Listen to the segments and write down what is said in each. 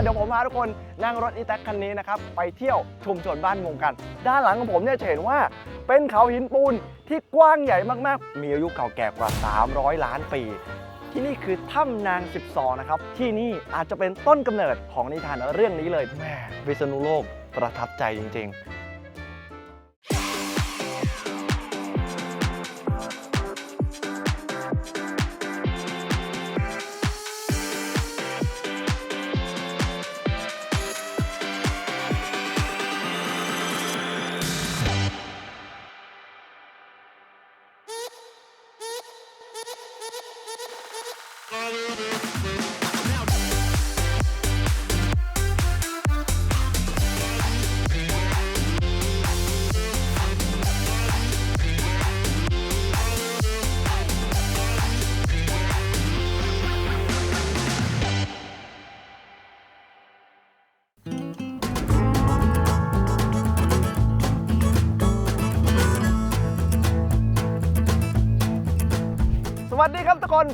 เดี๋ยวผมพาทุกคนนั่งรถอีแท็กคันนี้นะครับไปเที่ยวชุมชนบ้านมุงกัน ด้านหลังของผมเนี่ยจะเห็นว่าเป็นเขาหินปูนที่กว้างใหญ่มากๆ มีอายุเก่าแก่กว่า 300 ล้านปี ที่นี่คือถ้ำนาง 12 นะครับ ที่นี่อาจจะเป็นต้นกำเนิดของนิทานเรื่องนี้เลยแม่วิษณุโลกประทับใจจริง ๆ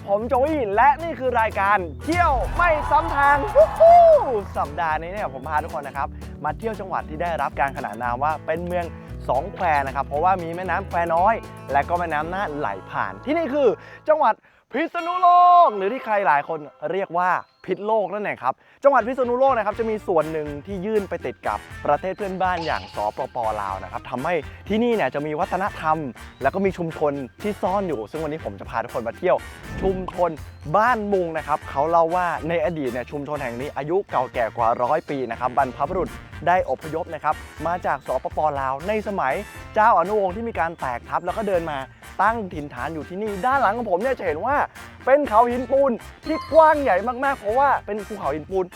ผมโจวี่และนี่คือรายการเที่ยวไม่ซ้ำทางฮู้สัปดาห์นี้เนี่ยผมพาทุกคนนะครับ มาเที่ยวจังหวัดที่ได้รับการขนานนามว่าเป็นเมืองสองแควนะครับ เพราะว่ามีแม่น้ำแควน้อย และก็แม่น้ำน่านไหลผ่านที่นี่คือ จังหวัดพิษณุโลก หรือที่ใครหลายคนเรียกว่า พิษโลกนั่นเองครับ จังหวัดพิษณุโลกนะครับจะมีส่วนหนึ่งที่ยื่นไปติดกับประเทศเพื่อนบ้านอย่างสปปลาวนะครับทำให้ที่นี่เนี่ยจะมีวัฒนธรรม แล้วก็มีชุมชนที่ซ่อนอยู่ ซึ่งวันนี้ผมจะพาทุกคนมาเที่ยว ชุมชนบ้านมุงนะครับเขาเล่าว่าในอดีตเนี่ยชุมชนแห่งนี้อายุเก่าแก่กว่าร้อยปีนะครับบรรพบุรุษได้อพยพนะครับมาจากสปปลาว ในสมัยเจ้าอนุวงศ์ที่มีการแตกทัพแล้วก็เดินมาตั้งถิ่นฐานอยู่ที่นี่ ด้านหลังของผมเนี่ยจะเห็นว่าเป็นเขาหินปูนที่กว้างใหญ่มากๆเพราะว่าเป็นภูเขาหินปูน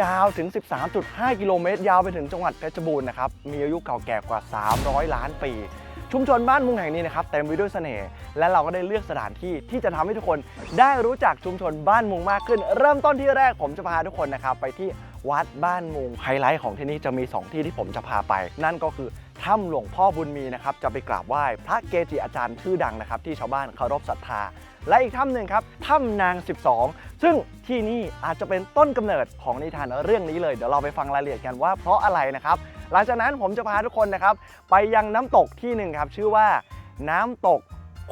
ยาวถึง 13.5 กิโลเมตร ยาวไปถึงจังหวัดเพชรบูรณ์นะครับ มีอายุเก่าแก่กว่า 300 ล้านปี ชุมชนบ้านมุงแห่งนี้นะครับเต็มไปด้วยเสน่ห์และเราก็ได้เลือกสถานที่ที่จะทำให้ทุกคนได้รู้จักชุมชนบ้านมุงมากขึ้น เริ่มต้นที่แรกผมจะพาทุกคนนะครับไปที่วัดบ้านมุงไฮไลท์ของที่นี่จะมี 2 ที่ที่ผมจะพาไป นั่นก็คือ ถ้ำหลวงพ่อบุญมีนะครับจะไปกราบไหว้พระเกจิอาจารย์ชื่อดังนะครับ ที่ชาวบ้านเคารพศรัทธา และอีกถ้ำหนึ่งครับถ้ำนาง 12 ซึ่งที่นี่อาจจะเป็นต้นกำเนิดของนิทานเรื่องนี้เลยเดี๋ยวเราไปฟังรายละเอียดกันว่าเพราะอะไรนะครับ หลังจากนั้นผมจะพาทุกคนนะครับ ไปยังน้ำตกที่หนึ่งครับชื่อว่าน้ำตก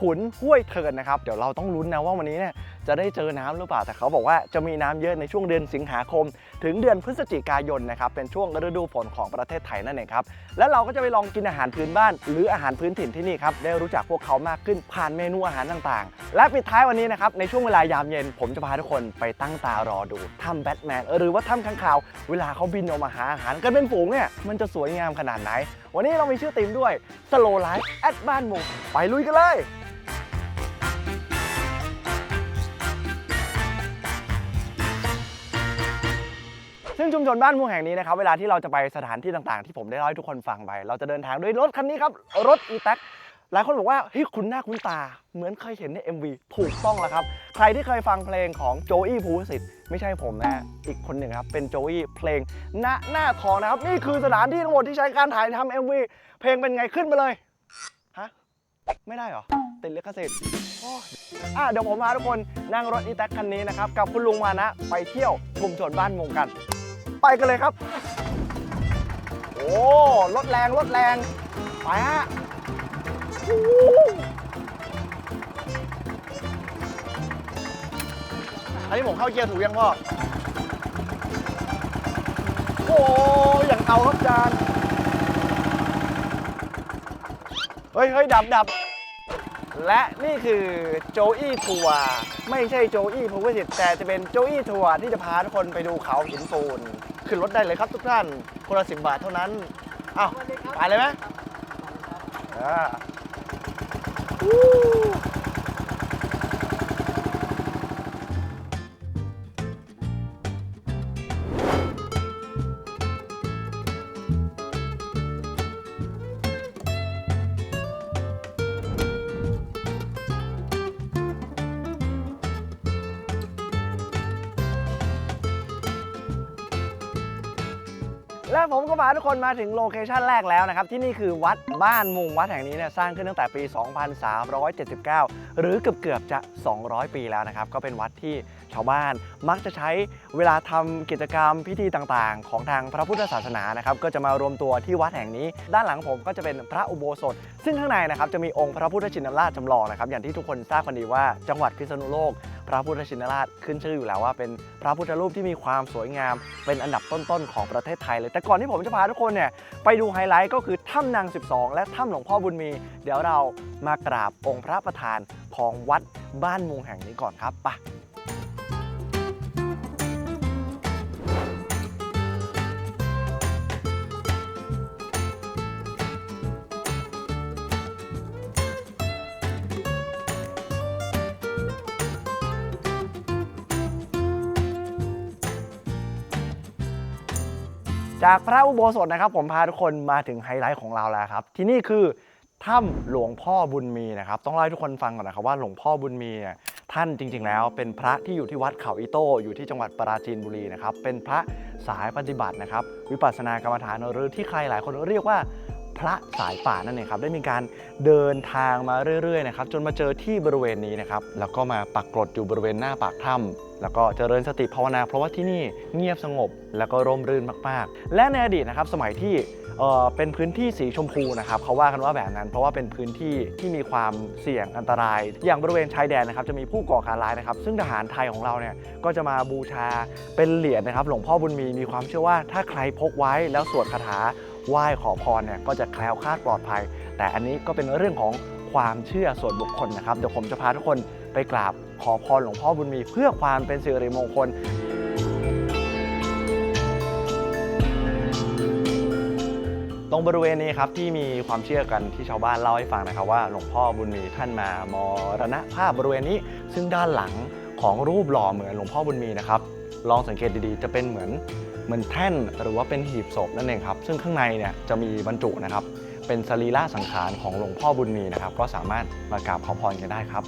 ขุนห้วยเทินนะครับ เดี๋ยวเราต้องลุ้นนะว่าวันนี้เนี่ย จะได้เจอน้ำหรือเปล่า แต่เขาบอกว่าจะมีน้ำเยอะในช่วงเดือนสิงหาคม ถึงเดือนพฤศจิกายนนะครับเป็นช่วงฤดูฝนของประเทศไทยนั่นเองครับแล้วเราก็จะไปลองกินอาหารพื้นบ้าน หรืออาหารพื้นถิ่นที่นี่ครับได้รู้จักพวกเขามากขึ้นผ่านเมนูอาหารต่างๆ และปิดท้ายวันนี้นะครับในช่วงเวลายามเย็น ผมจะพาทุกคนไปตั้งตารอดูถ้ำแบทแมนหรือว่าถ้ำข้างคาวเวลาเขาบินออกมาหาอาหารกันเป็นฝูงเนี่ยมันจะสวยงามขนาดไหน วันนี้เรามีชื่อธีมด้วย Slow Life at บ้านมุงไปลุยกันเลย ซึ่งชุมชนบ้านมุงแห่งนี้นะครับเวลาที่เราจะไปสถานที่ต่างๆ ที่ผมได้เล่าให้ทุกคนฟังไป เราจะเดินทางด้วยรถคันนี้ครับ รถอีแท็กหลายคนบอกว่าเฮ้ยคุณหน้าคุณตา เหมือนเคยเห็นใน MV ถูกต้องแล้วครับ ใครที่เคยฟังเพลงของโจอี้ภูสิทธิ์ไม่ใช่ผมนะ อีกคนหนึ่งครับ เป็นโจอี้เพลงณหน้าทองนะครับ นี่คือสถานที่ทั้งหมดที่ใช้การถ่ายทำ MV เพลงเป็นไงขึ้นมาเลยฮะไม่ได้เหรอติดลิขสิทธิ์อะเดี๋ยวผมพาทุกคนนั่งรถอีแท็กคันนี้นะครับ กับคุณลุงมานะ ไปเที่ยวชุมชนบ้านมงกัน ไปกันเลยครับ โอ้รถแรงรถแรง ไปฮะอันนี้ผมเข้าเกียร์ถูกยังพ่อ โอ้อย่างเอาครับจาน เฮ้ยเฮ้ยดับดับและนี่คือโจอี้ทัวร์ไม่ใช่โจอี้ภูวสิทธิ์แต่จะเป็นโจอี้ทัวร์ที่จะพาทุกคนไปดูเขาหินปูน ขึ้นรถได้เลยครับทุกท่านคนละสิบบาทเท่านั้นอ้าวไปเลยไหมอ่า พาทุกคนมาถึงโลเคชันแรกแล้วนะครับ ที่นี่คือวัดบ้านมุงวัดแห่งนี้เนี่ยสร้างขึ้นตั้งแต่ปี 2379 หรือเกือบเกือบจะ 200 ปีแล้วนะครับ ก็เป็นวัดที่ชาวบ้านมักจะใช้เวลาทำกิจกรรมพิธีต่างๆ ของทางพระพุทธศาสนานะครับก็จะมารวมตัวที่วัดแห่งนี้ ด้านหลังผมก็จะเป็นพระอุโบสถ ซึ่งข้างในนะครับจะมีองค์พระพุทธชินราชจำลองนะครับอย่างที่ทุกคนทราบกันดีว่าจังหวัดพิษณุโลกพระพุทธชินราชขึ้นชื่ออยู่แล้วว่าเป็นพระพุทธรูปที่มีความสวยงาม เป็นอันดับต้นๆของประเทศไทยเลย แต่ก่อนที่ผมจะพาทุกคนเนี่ยไปดูไฮไลท์ก็คือถ้ำนาง 12 และถ้ำหลวงพ่อบุญมี เดี๋ยวเรามากราบองค์พระประธานของวัดบ้านมุงแห่งนี้ก่อนครับไป จากพระอุโบสถนะครับ ผมพาทุกคนมาถึงไฮไลท์ของเราแล้วครับ ที่นี่คือถ้ำหลวงพ่อบุญมีนะครับ ต้องเล่าให้ทุกคนฟังก่อนนะครับว่าหลวงพ่อบุญมีเนี่ยท่านจริง ๆ แล้ว เป็นพระที่อยู่ที่วัดเขาอิโต้อยู่ที่จังหวัดปราจีนบุรีนะครับเป็นพระสายปฏิบัตินะครับ วิปัสสนากรรมฐานหรือที่ใครหลายคนเรียกว่าพระสายป่านั่นเองครับได้มีการเดินทางมาเรื่อยๆนะครับจนมาเจอที่บริเวณนี้นะครับแล้วก็มาปักกรดอยู่บริเวณหน้าปากถ้ำ แล้วก็เจริญสติภาวนา เพราะว่าที่นี่เงียบสงบแล้วก็ร่มรื่นมากๆ และในอดีตนะครับสมัยที่เเป็นพื้นที่สีชมพูนะครับเขาว่ากันว่าแบบนั้น เพราะว่าเป็นพื้นที่ที่มีความเสี่ยงอันตราย อย่างบริเวณชายแดนนะครับจะมีผู้ก่อการร้ายนะครับ ซึ่งทหารไทยของเราเนี่ยก็จะมาบูชาเป็นเหรียญนะครับ หลวงพ่อบุญมีมีความเชื่อว่าถ้าใครพกไว้แล้วสวดคาถาไหว้ขอพรเนี่ยก็จะแคล้วคลาดปลอดภัย แต่อันนี้ก็เป็นเรื่องของความเชื่อส่วนบุคคลนะครับเดี๋ยวผมจะพาทุกคนไปกราบ ขอพรหลวงพ่อบุญมีเพื่อความเป็นสิริมงคล ตรงบริเวณนี้ครับที่มีความเชื่อกันที่ชาวบ้านเล่าให้ฟังนะครับว่าหลวงพ่อบุญมีท่านมามรณภาพบริเวณนี้ ซึ่งด้านหลังของรูปหล่อเหมือนหลวงพ่อบุญมีนะครับลองสังเกตดีๆ จะเป็นเหมือนเหมือนแท่นหรือว่าเป็นหีบศพนั่นเองครับ ซึ่งข้างในเนี่ยจะมีบรรจุนะครับ เป็นสรีระสังขารของหลวงพ่อบุญมีนะครับ ก็สามารถมากราบขอพรกันได้ครับ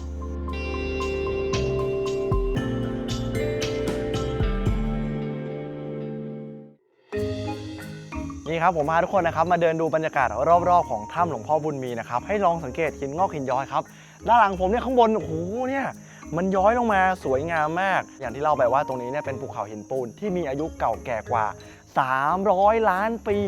นี่ครับผมพาทุกคนนะครับมาเดินดูบรรยากาศรอบๆของถ้ำหลวงพ่อบุญมีนะครับให้ลองสังเกตหินงอกหินย้อยครับด้านหลังผมเนี่ยข้างบนโอ้โหเนี่ยมันย้อยลงมาสวยงามมาก อย่างที่เล่าไปว่าตรงนี้เนี่ยเป็นภูเขาหินปูนที่มีอายุเก่าแก่กว่า 300 ล้านปี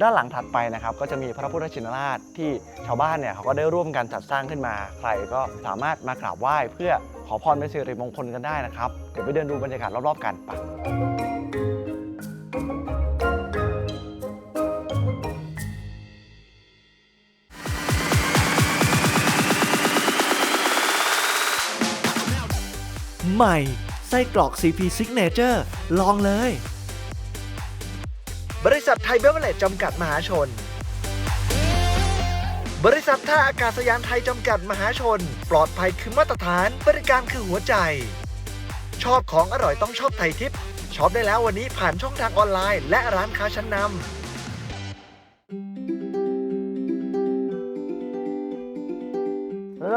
ด้านหลังถัดไปนะครับ ก็จะมีพระพุทธชินราชที่ชาวบ้านเนี่ยเขาก็ได้ร่วมกันจัดสร้างขึ้นมา ใครก็สามารถมากราบไหว้เพื่อขอพรเป็นสิริมงคลกันได้นะครับ เดี๋ยวไปเดินดูบรรยากาศรอบๆกันไป ใหม่ ไส้กรอก CP Signature ลองเลย บริษัทไทยเบเวอร์เลจจำกัดมหาชน บริษัทท่าอากาศยานไทยจำกัดมหาชน ปลอดภัยคือมาตรฐาน บริการคือหัวใจ ชอบของอร่อยต้องชอบไทยทิปช็อปได้แล้ววันนี้ผ่านช่องทางออนไลน์ และร้านค้าชั้นนำ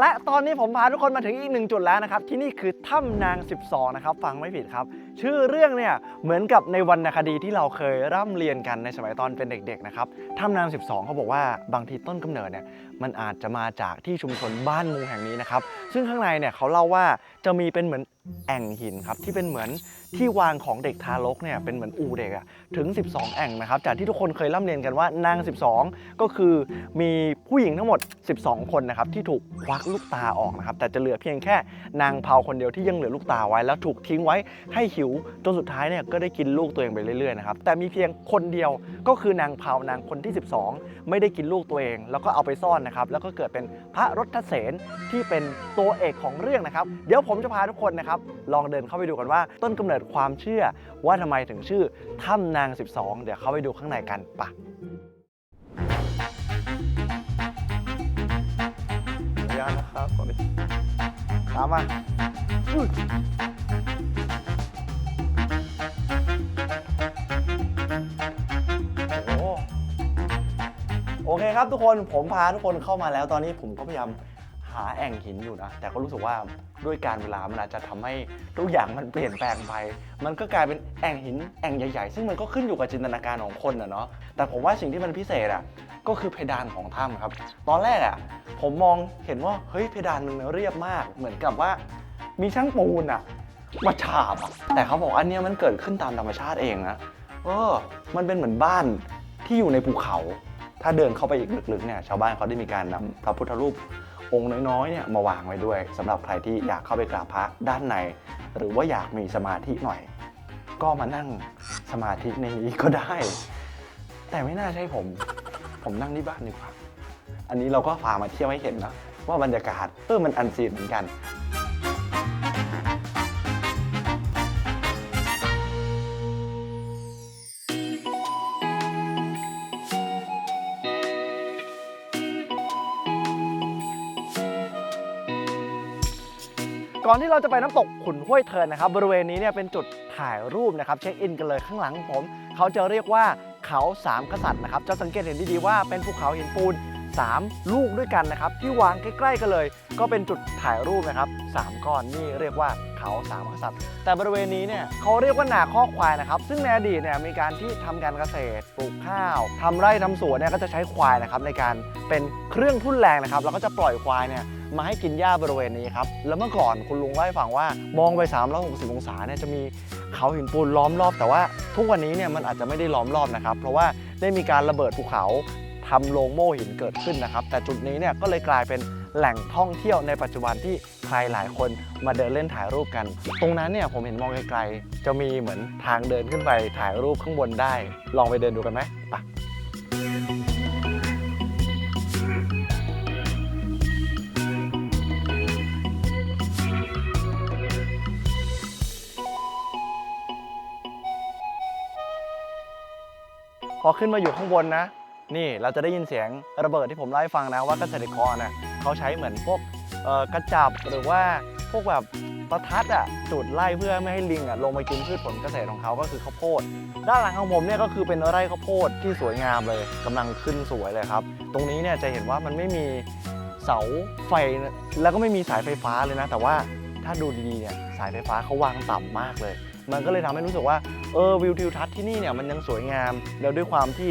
และตอนนี้ผมพาทุกคนมาถึงอีกหนึ่งจุดแล้วนะครับ ที่นี่คือถ้ำนาง 12 นะครับ ฟังไม่ผิดครับ ชื่อเรื่องเนี่ยเหมือนกับในวรรณคดีที่เราเคยร่ำเรียนกันในสมัยตอนเป็นเด็กๆนะครับถ้ำนาง 12 เขาบอกว่าบางทีต้นกำเนิดเนี่ยมันอาจจะมาจากที่ชุมชนบ้านมุงแห่งนี้นะครับซึ่งข้างในเนี่ยเขาเล่าว่าจะมีเป็นเหมือนแอ่งหินครับที่เป็นเหมือนที่วางของเด็กทารกเนี่ยเป็นเหมือนอูเด็กอะถึง 12 แอ่งนะครับจากที่ทุกคนเคยร่ำเรียนกันว่านาง 12 ก็คือมีผู้หญิงทั้งหมด 12 คนนะครับที่ถูกควักลูกตาออกนะครับแต่จะเหลือเพียงแค่นางเผาคนเดียวที่ยังเหลือลูกตาไว้แล้วถูกทิ้งไว้ให้หิวจนสุดท้ายเนี่ยก็ได้กินลูกตัวเองไปเรื่อยๆนะครับแต่มีเพียงคนเดียวก็คือนางเผานางคนที่ 12 ไม่ได้กินลูกตัวเอง แล้วก็เอาไปซ่อนนะครับแล้วก็เกิดเป็นพระรถเสนที่เป็นตัวเอกของเรื่องนะครับ เดี๋ยวผมจะพาทุกคนนะครับลองเดินเข้าไปดูกันว่าต้นกำเนิดความเชื่อว่าทำไมถึงชื่อถ้ำนาง 12 เดี๋ยวเข้าไปดูข้างในกันปะขออนุญานะครับขออนุญาตตามมา ครับทุกคนผมพาทุกคนเข้ามาแล้วตอนนี้ผมก็พยายามหาแอ่งหินอยู่นะ แต่ก็รู้สึกว่าด้วยการเวลามันอาจจะทำให้ทุกอย่างมันเปลี่ยนแปลงไป มันก็กลายเป็นแอ่งหินแอ่งใหญ่ๆ ซึ่งมันก็ขึ้นอยู่กับจินตนาการของคนนะเนาะ แต่ผมว่าสิ่งที่มันพิเศษอะก็คือเพดานของถ้ำครับ ตอนแรกอะผมมองเห็นว่าเฮ้ยเพดานมันเรียบมาก เหมือนกับว่ามีช่างปูนอะมาฉาบอะแต่เขาบอกอันนี้มันเกิดขึ้นตามธรรมชาติเองนะ เออ มันเป็นเหมือนบ้านที่อยู่ในภูเขา ถ้าเดินเข้าไปอีกลึกๆเนี่ยชาวบ้านเขาได้มีการนำพระพุทธรูปองค์น้อยๆเนี่ยมาวางไว้ด้วยสำหรับใครที่อยากเข้าไปกราบพระด้านใน หรือว่าอยากมีสมาธิหน่อย ก็มานั่งสมาธิในนี้ก็ได้ แต่ไม่น่าใช่ผม ผมนั่งที่บ้านดีกว่าอันนี้เราก็พามาเที่ยวให้เห็นนะว่าบรรยากาศเออมันอันซีนเหมือนกัน ก่อนที่เราจะไปน้ำตกขุนห้วยเทินนะครับ บริเวณนี้เนี่ยเป็นจุดถ่ายรูปนะครับ เช็คอินกันเลยข้างหลังผม เขาจะเรียกว่าเขาสามกษัตริย์นะครับจะสังเกตเห็นดีๆว่าเป็นภูเขาหินปูน 3 ลูกด้วยกันนะครับ ที่วางใกล้ๆกันเลย ก็เป็นจุดถ่ายรูปนะครับสามก้อนนี่เรียกว่าเขาสามกษัตริย์แต่บริเวณนี้เนี่ยเขาเรียกว่านาข้อควายนะครับ ซึ่งในอดีตเนี่ยมีการที่ทำการเกษตรปลูกข้าวทำไร่ทำสวนเนี่ยก็จะใช้ควายนะครับในการเป็นเครื่องทุ่นแรงนะครับแล้วก็จะปล่อยควายเนี่ยมาให้กินหญ้าบริเวณนี้ครับ แล้วเมื่อก่อนคุณลุงเล่าให้ฟังว่ามองไป 360 องศาเนี่ยจะมีเขาหินปูนล้อมรอบ แต่ว่าทุกวันนี้เนี่ยมันอาจจะไม่ได้ล้อมรอบนะครับ เพราะว่าได้มีการระเบิดภูเขา ทำโรงโม่หินเกิดขึ้นนะครับ แต่จุดนี้เนี่ยก็เลยกลายเป็นแหล่งท่องเที่ยวในปัจจุบันที่ใครหลายคนมาเดินเล่นถ่ายรูปกัน ตรงนั้นเนี่ยผมเห็นมองไกลๆ จะมีเหมือนทางเดินขึ้นไปถ่ายรูปข้างบนได้ ลองไปเดินดูกันไหมไปพอขึ้นมาอยู่ข้างบนนะ นี่เราจะได้ยินเสียงระเบิดที่ผมเล่าให้ฟังนะว่าเกษตรกรน่ะเขาใช้เหมือนพวกกระจับหรือว่าพวกแบบประทัดอะจุดไล่เพื่อไม่ให้ลิงอะลงมากินพืชผลเกษตรของเขาก็คือข้าวโพด ด้านหลังของผมเนี่ยก็คือเป็นไร่ข้าวโพดที่สวยงามเลยกำลังขึ้นสวยเลยครับ ตรงนี้เนี่ยจะเห็นว่ามันไม่มีเสาไฟแล้วก็ไม่มีสายไฟฟ้าเลยนะ แต่ว่าถ้าดูดีๆเนี่ยสายไฟฟ้าเขาวางต่ำมากเลย มันก็เลยทำให้รู้สึกว่าเออวิวทิวทัศน์ที่นี่เนี่ยมันยังสวยงาม แล้วด้วยความที่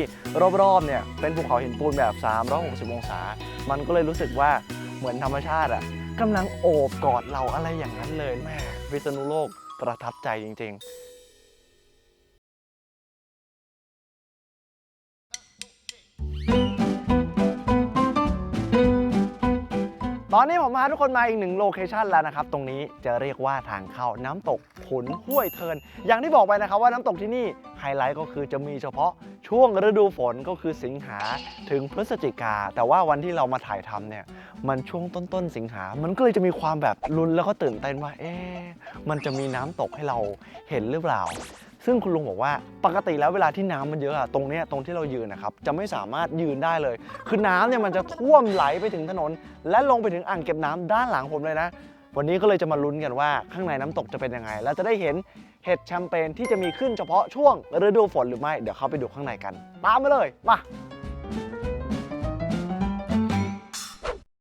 รอบๆเนี่ยเป็นภูเขาหินปูนแบบ 360 องศา มันก็เลยรู้สึกว่าเหมือนธรรมชาติอะกำลังโอบกอดเราอะไรอย่างนั้นเลยแม่วิษณุโลกประทับใจจริง ๆ ตอนนี้ผมพาทุกคนมาอีกหนึ่งโลเคชันแล้วนะครับ ตรงนี้จะเรียกว่าทางเข้าน้ำตกขุนห้วยเทิน อย่างที่บอกไปนะครับว่าน้ำตกที่นี่ไฮไลท์ก็คือจะมีเฉพาะช่วงฤดูฝนก็คือสิงหาถึงพฤศจิกา แต่ว่าวันที่เรามาถ่ายทำเนี่ยมันช่วงต้นๆสิงหา มันก็เลยจะมีความแบบลุ้นแล้วก็ตื่นเต้นว่า เอ๊ะมันจะมีน้ำตกให้เราเห็นหรือเปล่าซึ่งคุณลุงบอกว่าปกติแล้วเวลาที่น้ำมันเยอะอะตรงเนี้ยตรงที่เรายืนนะครับจะไม่สามารถยืนได้เลย คือน้ำเนี่ยมันจะท่วมไหลไปถึงถนน และลงไปถึงอ่างเก็บน้ำด้านหลังผมเลยนะ วันนี้ก็เลยจะมาลุ้นกันว่าข้างในน้ำตกจะเป็นยังไง แล้วจะได้เห็นเห็ดแชมเปญที่จะมีขึ้นเฉพาะช่วงฤดูฝนหรือไม่เดี๋ยวเข้าไปดูข้างในกันตามมาเลยมา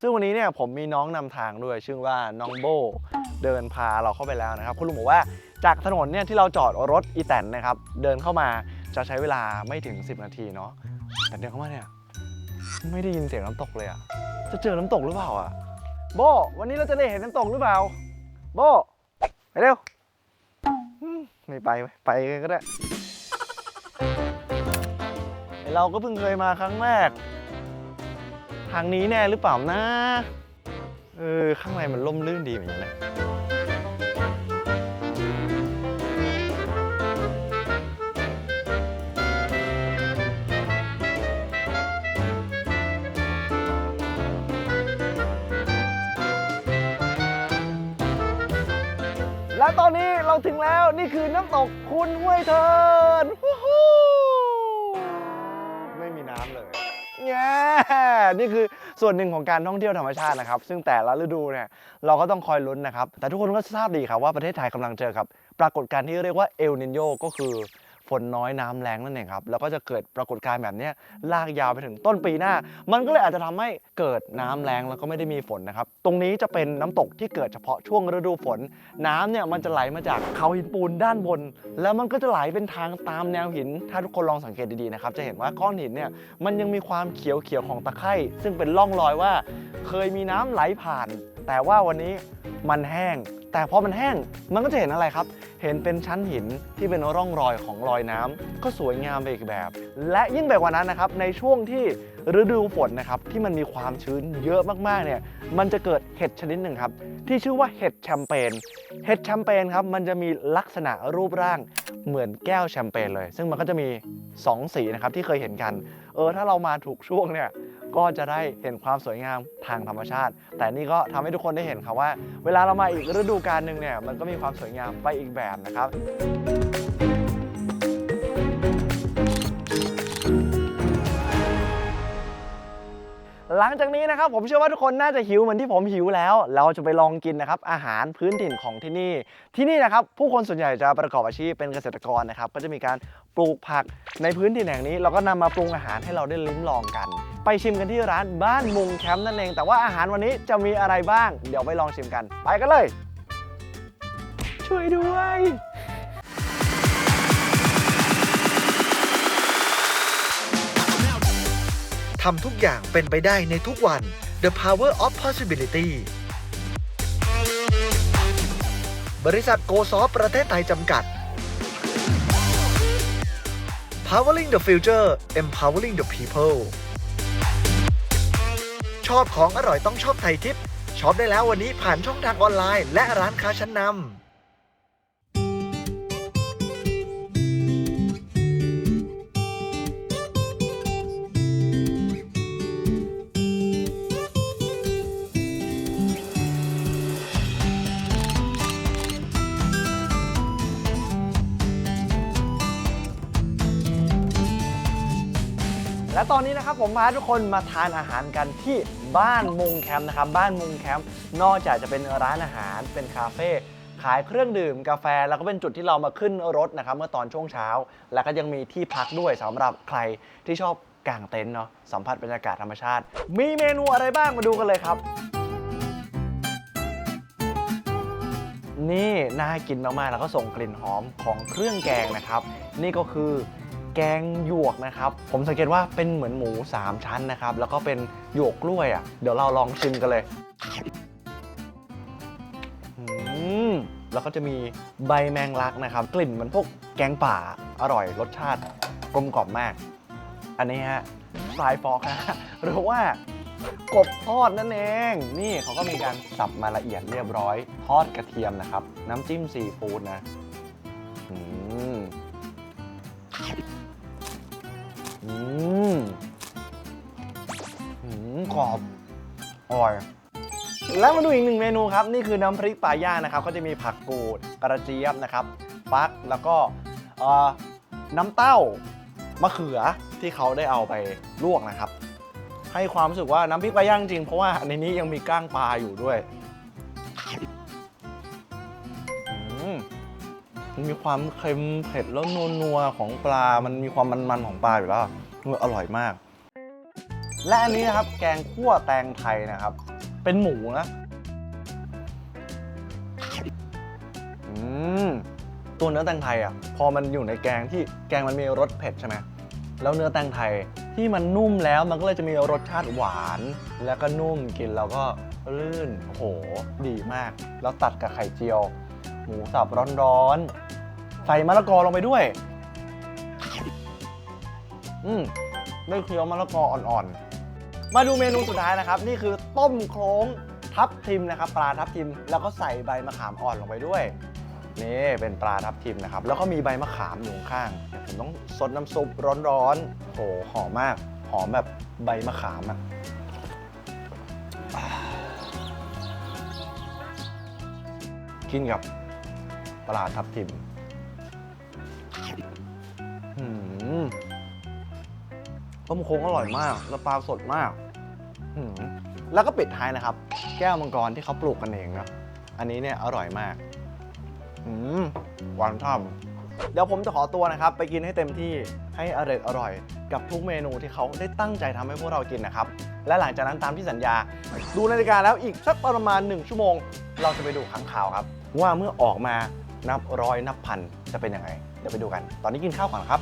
ซึ่งวันนี้เนี่ยผมมีน้องนำทางด้วย ชื่อว่าน้องโบเดินพาเราเข้าไปแล้วนะครับ คุณลุงบอกว่า จากถนนเนี่ยที่เราจอดรถอีแตนนะครับ เดินเข้ามาจะใช้เวลาไม่ถึง 10 นาทีเนาะแต่เดินเข้ามาเนี่ยไม่ได้ยินเสียงน้ำตกเลยอะจะเจอน้ำตกหรือเปล่าอะโบวันนี้เราจะได้เห็นน้ำตกหรือเปล่า โบไปเร็วไม่ไปไปกันก็ได้ เราก็เพิ่งเคยมาครั้งแรก ทางนี้แน่หรือเปล่านะ เออ ข้างในมันล่มลื่นดีเหมือนกันนะและ ถึงแล้วนี่คือน้ำตกคุณห้วยเทินฮู้ฮู้ไม่มีน้ำเลยแง่นี่คือส่วนหนึ่งของการท่องเที่ยวธรรมชาตินะครับ ซึ่งแต่ละฤดูเนี่ยเราก็ต้องคอยลุ้นนะครับ แต่ทุกคนก็ทราบดีครับว่าประเทศไทยกำลังเจอกับ ปรากฏการณ์ที่เรียกว่าเอลนินโยก็คือ ฝนน้อยน้ำแรงนั่นเองครับแล้วก็จะเกิดปรากฏการณ์แบบนี้ลากยาวไปถึงต้นปีหน้า มันก็เลยอาจจะทำให้เกิดน้ำแรงแล้วก็ไม่ได้มีฝนนะครับตรงนี้จะเป็นน้ำตกที่เกิดเฉพาะช่วงฤดูฝน น้ำเนี่ยมันจะไหลมาจากเขาหินปูนด้านบน แล้วมันก็จะไหลเป็นทางตามแนวหิน ถ้าทุกคนลองสังเกตดีๆนะครับจะเห็นว่าก้อนหินเนี่ยมันยังมีความเขียวๆของตะไคร่ซึ่งเป็นร่องรอยว่า เคยมีน้ำไหลผ่าน แต่ว่าวันนี้มันแห้ง แต่พอมันแห้งมันก็จะเห็นอะไรครับ เห็นเป็นชั้นหินที่เป็นร่องรอยของรอยน้ำก็สวยงามไปอีกแบบ และยิ่งไปกว่านั้นนะครับในช่วงที่ฤดูฝนนะครับที่มันมีความชื้นเยอะมากๆเนี่ยมันจะเกิดเห็ดชนิดหนึ่งครับที่ชื่อว่าเห็ดแชมเปญเห็ดแชมเปญครับมันจะมีลักษณะรูปร่างเหมือนแก้วแชมเปญเลย ซึ่งมันก็จะมี 2 สีนะครับที่เคยเห็นกัน เออถ้าเรามาถูกช่วงเนี่ย ก็จะได้เห็นความสวยงามทางธรรมชาติ แต่นี่ก็ทำให้ทุกคนได้เห็นครับว่า เวลาเรามาอีกฤดูกาลหนึ่งเนี่ยมันก็มีความสวยงามไปอีกแบบนะครับหลังจากนี้นะครับผมเชื่อว่าทุกคนน่าจะหิวเหมือนที่ผมหิวแล้ว เราจะไปลองกินนะครับอาหารพื้นถิ่นของที่นี่ ที่นี่นะครับผู้คนส่วนใหญ่จะประกอบอาชีพเป็นเกษตรกรนะครับก็จะมีการปลูกผักในพื้นถิ่นแห่งนี้เราก็นำมาปรุงอาหารให้เราได้ลิ้มลองกัน ไปชิมกันที่ร้านบ้านมุงแคมป์นั่นเอง แต่ว่าอาหารวันนี้จะมีอะไรบ้าง เดี๋ยวไปลองชิมกัน ไปกันเลย ช่วยด้วยทำทุกอย่างเป็นไปได้ในทุกวัน The Power of Possibility บริษัทโกซอฟประเทศไทยจำกัด Powering the Future Empowering the People ชอบของอร่อยต้องชอบไทยทิปช็อปได้แล้ววันนี้ผ่านช่องทางออนไลน์ และร้านค้าชั้นนำ และตอนนี้นะครับผมพาทุกคนมาทานอาหารกันที่บ้านมุงแคมป์นะครับบ้านมุงแคมป์นอกจากจะเป็นร้านอาหารเป็นคาเฟ่ขายเครื่องดื่มกาแฟแล้วก็เป็นจุดที่เรามาขึ้นรถนะครับเมื่อตอนช่วงเช้า แล้วก็ยังมีที่พักด้วยสำหรับใครที่ชอบกางเต็นท์เนาะสัมผัสบรรยากาศธรรมชาติ มีเมนูอะไรบ้างมาดูกันเลยครับ นี่น่ากินมากๆแล้วก็ส่งกลิ่นหอมของเครื่องแกงนะครับ นี่ก็คือ แกงหยวกนะครับ ผมสังเกตว่าเป็นเหมือนหมู 3 ชั้นนะครับ แล้วก็เป็นหยวกกล้วยอะ เดี๋ยวเราลองชิมกันเลยแล้วก็จะมีใบแมงลักนะครับ กลิ่นเหมือนพวกแกงป่าอร่อยรสชาติกลมกล่อมมาก อันนี้ฮะฟรายฟอกฮะหรือว่ากบทอดนั่นเอง นี่เขาก็มีการสับมาละเอียดเรียบร้อย ทอดกระเทียมนะครับ น้ำจิ้มซีฟู้ดนะ อืม อืมอืมกรอบอร่อย แล้วมาดูอีกหนึ่งเมนูครับ นี่คือน้ำพริกปลาย่างนะครับ ก็จะมีผักกูดกระเจี๊ยบนะครับฟักแล้วก็เอ่อน้ำเต้ามะเขือที่เขาได้เอาไปลวกนะครับ ให้ความรู้สึกว่าน้ำพริกปลาย่างจริงเพราะว่าในนี้ยังมีก้างปลาอยู่ด้วย มันมีความเค็มเผ็ดแล้วนัวๆของปลา มันมีความมันๆของปลาอยู่แล้วเอออร่อยมาก และอันนี้นะครับแกงคั่วแตงไทยนะครับ เป็นหมูนะอืมตัวเนื้อแตงไทยอะพอมันอยู่ในแกงที่แกงมันมีรสเผ็ดใช่ไหมแล้วเนื้อแตงไทยที่มันนุ่มแล้วมันก็เลยจะมีรสชาติหวาน แล้วก็นุ่มกินแล้วก็ลื่นโอ้โหดีมาก แล้วตัดกับไข่เจียว หมูสับร้อนๆ ใส่มะละกอลงไปด้วย อืมได้เคี้ยวมะละกออ่อนๆ มาดูเมนูสุดท้ายนะครับ นี่คือต้มโครงทับทิมนะครับ ปลาทับทิม แล้วก็ใส่ใบมะขามอ่อนลงไปด้วย นี่เป็นปลาทับทิมนะครับ แล้วก็มีใบมะขามอยู่ข้างเดี๋ยวผมต้องซดน้ำซุปร้อนๆโอ้โหหอมมาก หอมแบบใบมะขามอะอ่ากินกับปลาทับทิม ต้มโค้งอร่อยมาก แล้วปลาสดมากแล้วก็ปิดท้ายนะครับ แก้วมังกรที่เขาปลูกกันเองเนาะอันนี้เนี่ยอร่อยมากหวานฉ่เดี๋ยวผมจะขอตัวนะครับ ไปกินให้เต็มที่ให้อร่อยอร่อย กับทุกเมนูที่เขาได้ตั้งใจทำให้พวกเรากินนะครับ และหลังจากนั้นตามที่สัญญา ดูนาฬิกาแล้วอีกสักประมาณ 1 ชั่วโมง เราจะไปดูขังข่าวครับ ว่าเมื่อออกมานับร้อยนับพันจะเป็นยังไงเดี๋ยวไปดูกัน ตอนนี้กินข้าวก่อนครับ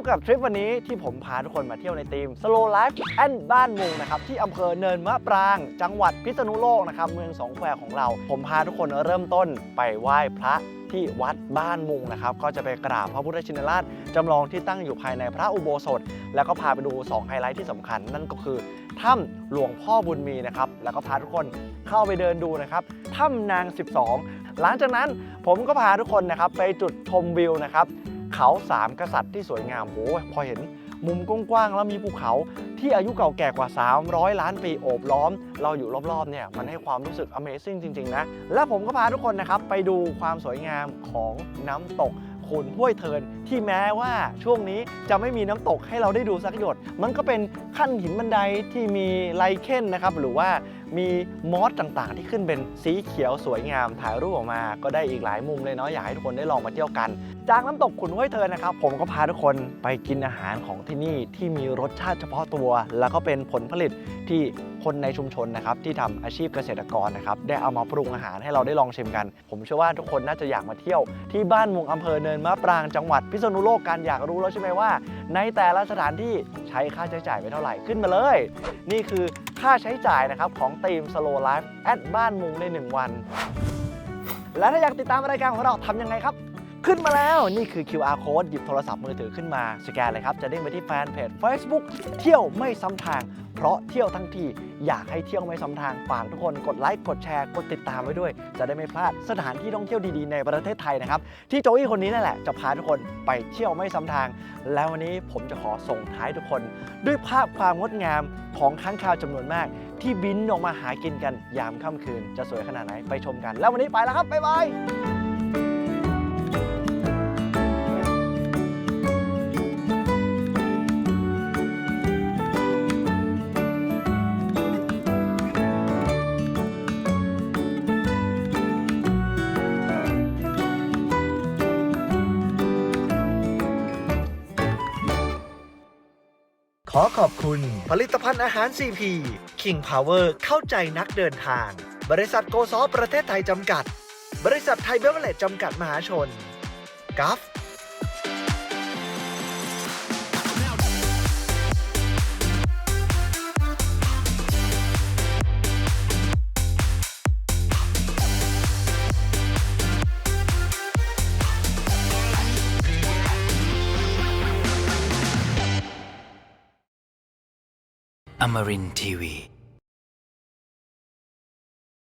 ครับกับทริปวันนี้ที่ผมพาทุกคนมาเที่ยวในทีม Slow Life แอนบ้านมุงนะครับที่อำเภอเนินมะปราง จังหวัดพิษณุโลกนะครับเมืองสองแควของเรา ผมพาทุกคนเริ่มต้นไปไหว้พระที่วัดบ้านมุงนะครับ ก็จะไปกราบพระพุทธชินราชจำลองที่ตั้งอยู่ภายในพระอุโบสถ แล้วก็พาไปดู 2 ไฮไลท์ที่สำคัญ นั่นก็คือถ้ำหลวงพ่อบุญมีนะครับ แล้วก็พาทุกคนเข้าไปเดินดูนะครับถ้ำนาง 12 หลังจากนั้นผมก็พาทุกคนนะครับไปจุดชมวิวนะครับ เขาสามกษัตริย์ที่สวยงามโหพอเห็นมุมกว้างๆแล้วมีภูเขาที่อายุเก่าแก่กว่า 300 ล้านปีโอบล้อม เราอยู่รอบๆเนี่ยมันให้ความรู้สึก Amazing จริง ๆ นะ และผมก็พาทุกคนนะครับ ไปดูความสวยงามของน้ำตกขุนห้วยเทิน ที่แม้ว่าช่วงนี้จะไม่มีน้ำตกให้เราได้ดูสักหยด มันก็เป็นขั้นหินบันไดที่มีไลเคนนะครับ หรือว่ามีมอสต่างๆ ที่ขึ้นเป็นสีเขียวสวยงามถ่ายรูปออกมา ก็ได้อีกหลายมุมเลยเนาะอยากให้ทุกคนได้ลองมาเที่ยวกัน จากน้ำตกขุนห้วยเทินนะครับ ผมก็พาทุกคนไปกินอาหารของที่นี่ที่มีรสชาติเฉพาะตัว แล้วก็เป็นผลผลิตที่คนในชุมชนนะครับที่ทำอาชีพเกษตรกรนะครับได้เอามาปรุงอาหารให้เราได้ลองชิมกัน ผมเชื่อว่าทุกคนน่าจะอยากมาเที่ยวที่บ้านมุงอำเภอเนินมะปรางจังหวัดพิษณุโลกกันอยากรู้แล้วใช่ไหมว่า ในแต่ละสถานที่ใช้ค่าใช้จ่ายไปเท่าไหร่ขึ้นมาเลย นี่คือค่าใช้จ่ายนะครับของทีม Slow Life แอดบ้านมุงใน 1 วัน และถ้าอยากติดตามรายการของเราทำยังไงครับ ขึ้นมาแล้วนี่คือ QR code หยิบโทรศัพท์มือถือขึ้นมา สแกนเลยครับ จะเด้งไปที่แฟนเพจ Facebook เที่ยวไม่ซ้ำทาง เพราะเที่ยวทั้งทีอยากให้เที่ยวไม่ซ้ำทางฝากทุกคนกดไลค์กดแชร์กดติดตามไว้ด้วย จะได้ไม่พลาดสถานที่ท่องเที่ยวดีๆในประเทศไทยนะครับ ที่โจอี้คนนี้นั่นแหละจะพาทุกคนไปเที่ยวไม่ซ้ำทาง แล้ววันนี้ผมจะขอส่งท้ายทุกคน ด้วยภาพความงดงามของค้างคาวจำนวนมาก ที่บินออกมาหากินกันยามค่ำคืน จะสวยขนาดไหนไปชมกัน แล้ววันนี้ไปแล้วครับบ๊ายบาย ขอขอบคุณ ผลิตภัณฑ์อาหาร CP King Power เข้าใจนักเดินทาง บริษัทโกซอประเทศไทยจำกัด บริษัทไทยเบเวอร์เลจจำกัดมหาชนกัฟ Amarin Tiwi.